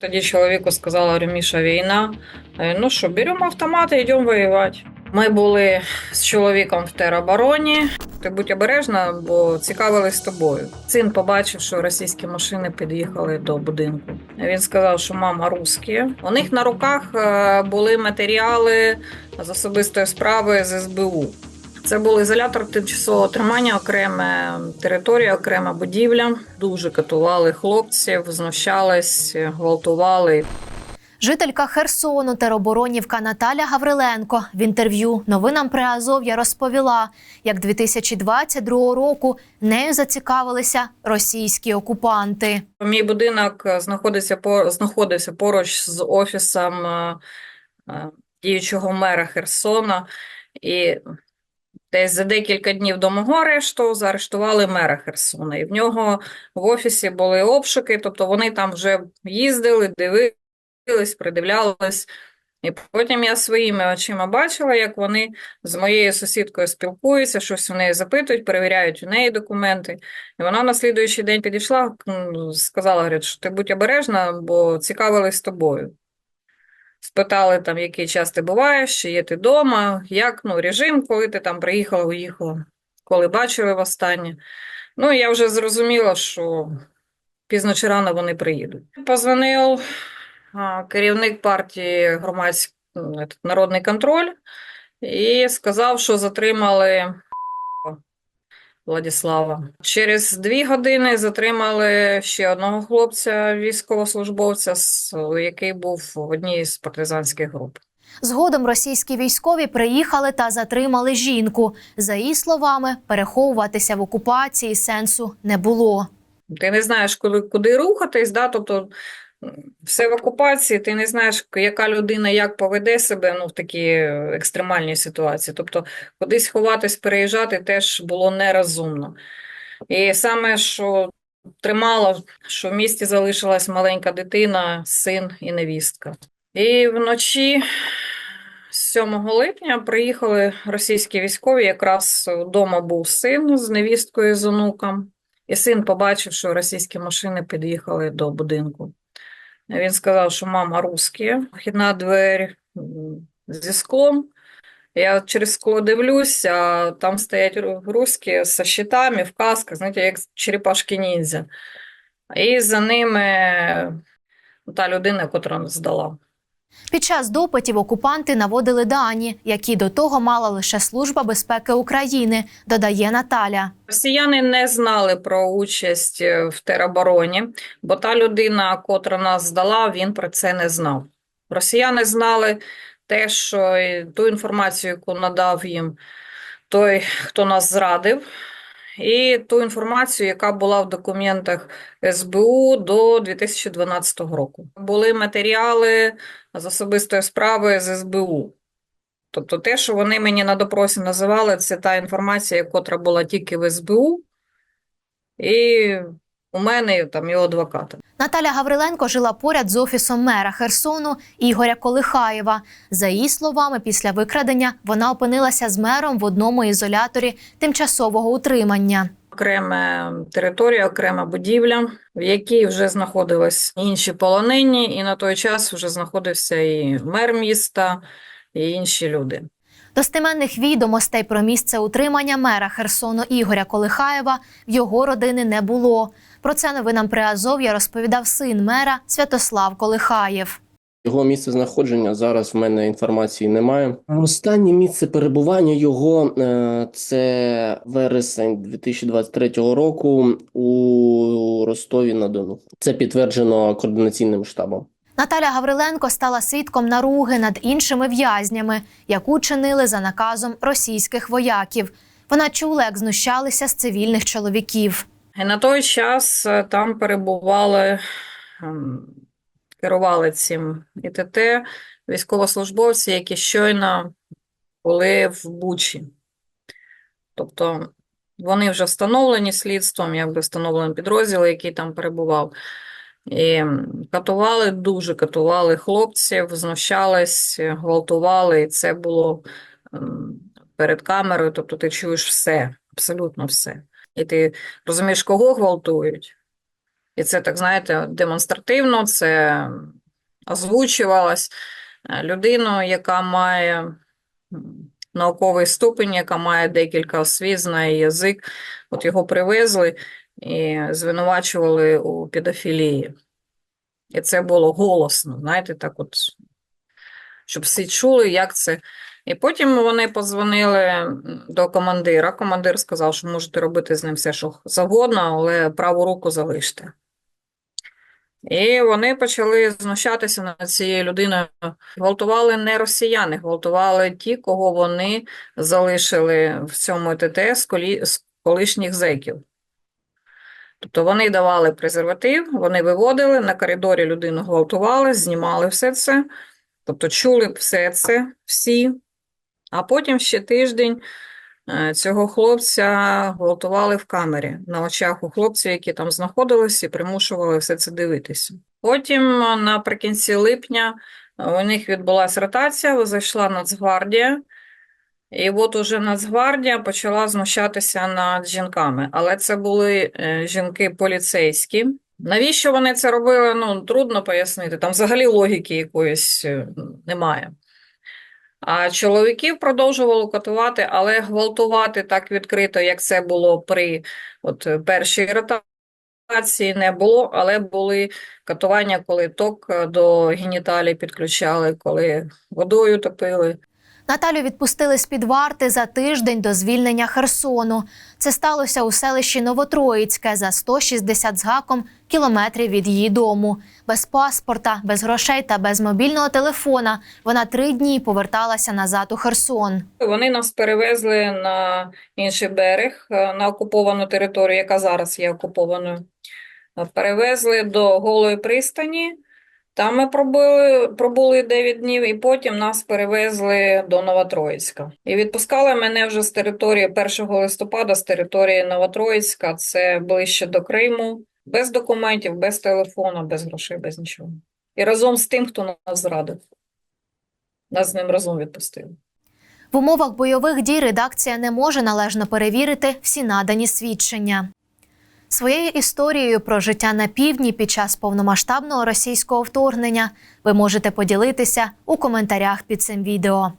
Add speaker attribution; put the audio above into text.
Speaker 1: Тоді чоловіку сказала, говорю, війна. Ну що, беремо автомати, йдемо воювати. Ми були з чоловіком в теробороні. Ти будь обережна, бо цікавились тобою. Син побачив, що російські машини під'їхали до будинку. Він сказав, що мама русські. У них на руках е, були матеріали з особистої справи з СБУ. Це був ізолятор тимчасового тримання, окрема територія, окрема будівля. Дуже катували хлопців, знущались, гвалтували.
Speaker 2: Жителька Херсону тероборонівка Наталя Гавриленко в інтерв'ю новинам при Азов'я розповіла, як 2022 року нею зацікавилися російські окупанти.
Speaker 1: Мій будинок знаходиться по знаходився поруч з офісом е, е, діючого мера Херсона, і десь за декілька днів до мого арешту заарештували мера Херсона. І в нього в офісі були обшуки, тобто вони там вже їздили, дивились, придивлялись. І потім я своїми очима бачила, як вони з моєю сусідкою спілкуються, щось у неї запитують, перевіряють у неї документи. І вона на слідуючий день підійшла, сказала, говорить, що ти будь обережна, бо цікавились тобою. Спитали там, який час ти буваєш, чи є ти вдома, як ну, режим, коли ти там приїхала, уїхала, коли бачили востаннє. Ну, я вже зрозуміла, що пізно чи рано вони приїдуть. Позвонив керівник партії громадський народний контроль і сказав, що затримали Владислава. Через дві години затримали ще одного хлопця, військовослужбовця, який був в одній з партизанських груп.
Speaker 2: Згодом російські військові приїхали та затримали жінку. За її словами, переховуватися в окупації сенсу не було.
Speaker 1: Ти не знаєш, куди, куди рухатись, да? тобто все в окупації, ти не знаєш, яка людина як поведе себе ну, в такій екстремальній ситуації. Тобто кудись ховатись, переїжджати теж було нерозумно. І саме, що тримало, що в місті залишилась маленька дитина, син і невістка. І вночі 7 липня приїхали російські військові, якраз вдома був син з невісткою, з онуком. І син побачив, що російські машини під'їхали до будинку. Він сказав, що мама русські, вхідна двері зі склом. Я через скло дивлюсь, а там стоять ру- русські з щитами, в касках, знаєте, як черепашки ніндзя. І за ними та людина, яка здала.
Speaker 2: Під час допитів окупанти наводили дані, які до того мала лише Служба безпеки України, додає Наталя.
Speaker 1: Росіяни не знали про участь е, в теробороні, бо та людина, котра нас здала, він про це не знав. Росіяни знали те, що е, ту інформацію, яку надав їм той, хто нас зрадив, і ту інформацію, яка була в документах СБУ до 2012 року. Були матеріали з особистої справи з СБУ. Тобто те, що вони мені на допросі називали, це та інформація, котра була тільки в СБУ, і у мене там у адвоката.
Speaker 2: Наталя Гавриленко жила поряд з офісом мера Херсону Ігоря Колихаєва. За її словами, після викрадення вона опинилася з мером в одному ізоляторі тимчасового утримання.
Speaker 1: Окрема територія, окрема будівля, в якій вже знаходились інші полонені, і на той час вже знаходився і мер міста, і інші люди.
Speaker 2: Достеменних відомостей про місце утримання мера Херсону Ігоря Колихаєва в його родини не було. Про це новинам при Азов'я розповідав син мера Святослав Колихаєв.
Speaker 3: Його місце знаходження зараз в мене інформації немає. Останнє місце перебування його е, це вересень 2023 року у Ростові на Дону. Це підтверджено координаційним штабом.
Speaker 2: Наталя Гавриленко стала свідком наруги над іншими в'язнями, яку чинили за наказом російських вояків. Вона чула, як знущалися з цивільних чоловіків.
Speaker 1: І на той час е, там перебували, ем, керували цим ІТТ військовослужбовці, які щойно були в Бучі. Тобто вони вже встановлені слідством, якби встановлені підрозділ, який там перебував. І катували, дуже катували хлопців, знущались, гвалтували, і це було ем, перед камерою, тобто ти чуєш все, абсолютно все. І ти розумієш, кого гвалтують, І це, так знаєте, демонстративно, це озвучувалось. Е, Людину, яка має науковий ступень, яка має декілька освіт, знає язик, от його привезли і звинувачували у педофілії. І це було голосно, знаєте, так от, щоб всі чули, як це. І потім вони подзвонили м, до командира. Командир сказав, що можете робити з ним все, що завгодно, але праву руку залиште. І вони почали знущатися над цією людиною. Гвалтували не росіяни, гвалтували ті, кого вони залишили в цьому ТТ з, колі... з колишніх зеків. Тобто вони давали презерватив, вони виводили, на коридорі людину гвалтували, знімали все це. Тобто чули все це всі. А потім ще тиждень е, цього хлопця гвалтували в камері на очах у хлопців, які там знаходились, і примушували все це дивитися. Потім е, наприкінці липня е, у них відбулася ротація, зайшла Нацгвардія. І от уже Нацгвардія почала знущатися над жінками, але це були жінки поліцейські. Навіщо вони це робили? Ну, трудно пояснити. Там взагалі логіки якоїсь немає. А чоловіків продовжували катувати, але гвалтувати так відкрито, як це було при от, першій ротації, не було, але були катування, коли ток е, до геніталій підключали, коли водою топили.
Speaker 2: Наталю відпустили з-під варти за тиждень до звільнення Херсону. Це сталося у селищі Новотроїцьке за 160 з гаком кілометрів від її дому. Без паспорта, без грошей та без мобільного телефона вона три дні поверталася назад у Херсон.
Speaker 1: Вони нас перевезли на інший берег, е, на окуповану територію, яка зараз є окупованою. Е, Перевезли до Голої пристані. Там ми пробули, пробули 9 днів, і потім нас перевезли до Новотроїцька. І відпускали мене вже з території 1 листопада, з території Новотроїцька, це ближче до Криму, без документів, без телефону, без грошей, без нічого. І разом з тим, хто нас зрадив. Нас з ним разом відпустили.
Speaker 2: В умовах бойових дій редакція не може належно перевірити всі надані свідчення. Своєю історією про життя на півдні під час повномасштабного російського вторгнення ви можете поділитися у коментарях під цим відео.